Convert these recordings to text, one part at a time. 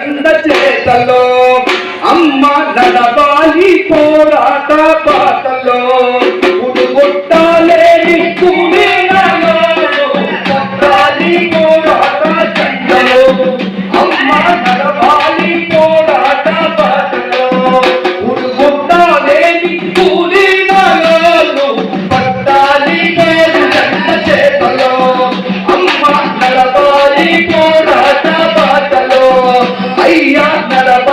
కంద చేతలో అమ్మ నడవాలి పో ஐயா நடப்ப.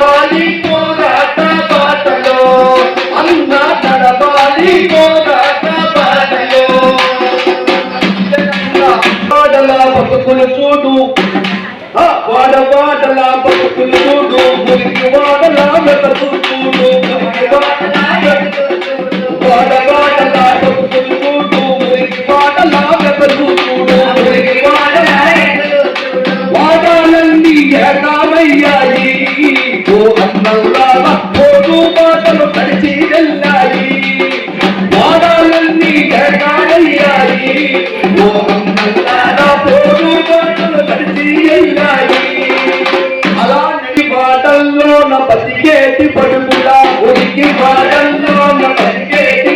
బతికేటి పడుకులా ఉనికి బాటల్లోన బతికేటి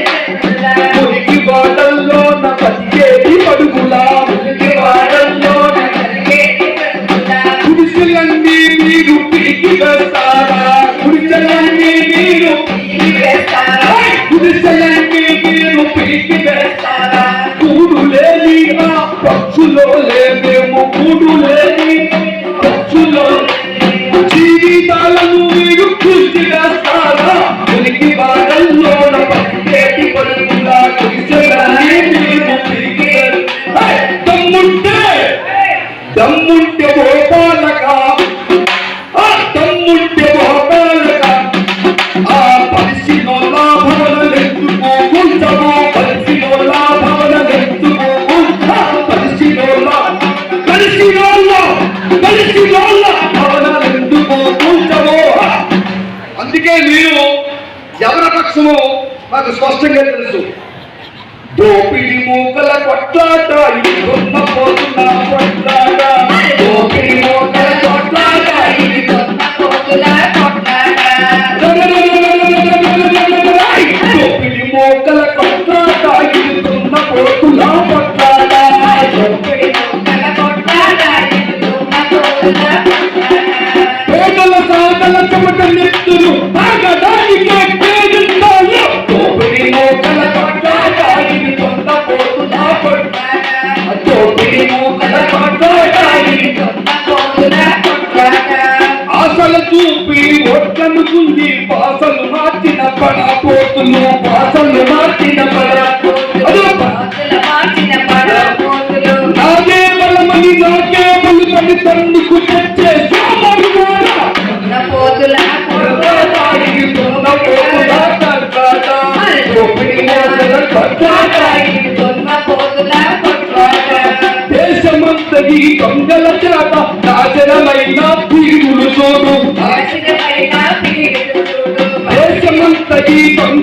ఉనికి బాటల్లోన బతికేటి పడుకులా ఉనికి బాటల్లోన గుడిసెలన్నీ మీరు పీకి వేస్తారా? గుడిసెలన్నీ మీరు గుడిసెలన్నీ మీరు పీకి వేస్తారా? కూడు పక్షులో లేదేమో కూడు లేదు సాక్ష్యము నాకు స్పష్టంగా తెలుసు. దోపిడి మూకల కొట్లాట ఇప్పుడున్న పోతున్న కొట్లాట. ఆశల చూపి ఒట్లను కుంది బాసలు మార్చిన పడ పోతులు బాసలు మార్చిన పడ నాదే బలమని నాకే బలుమని తండ్రుకు తెచ్చే పోతుల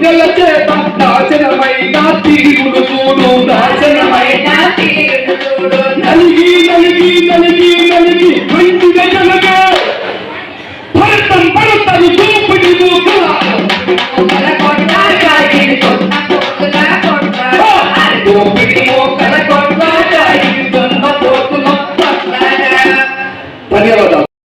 గుండెల చేత దాచనమైన తీరుడు చూడు దాచనమైన నలిగి నలిగి నలిగి నలిగి వెంటుడ జనగ భరతం భరతను చూపిడి దూకల కొట్టాలి కొట్టాలి కొట్టాలి కొట్టాలి